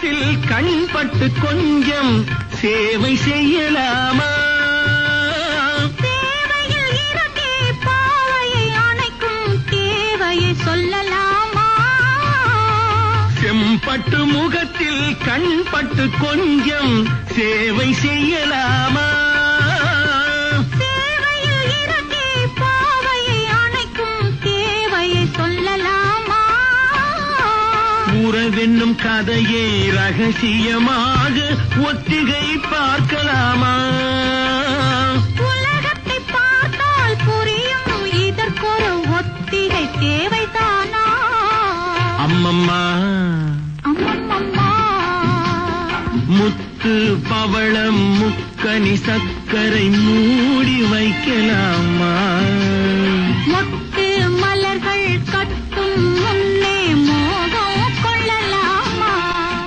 முகத்தில் கண்பட்டு கொஞ்சம் சேவை செய்யலாமா? செம்பட்டு முகத்தில் கண்பட்டு கொஞ்சம் சேவை செய்யலாமா? உறவென்னும் கதையை ரகசியமாக ஒத்திகை பார்க்கலாமா? உலகத்தை பார்த்தால் புரியும். இதற்கொரு ஒத்திகை தேவைதானா? அம்மம்மா. முத்து பவளம் முக்கனி சக்கரை மூடி வைக்கலாமா.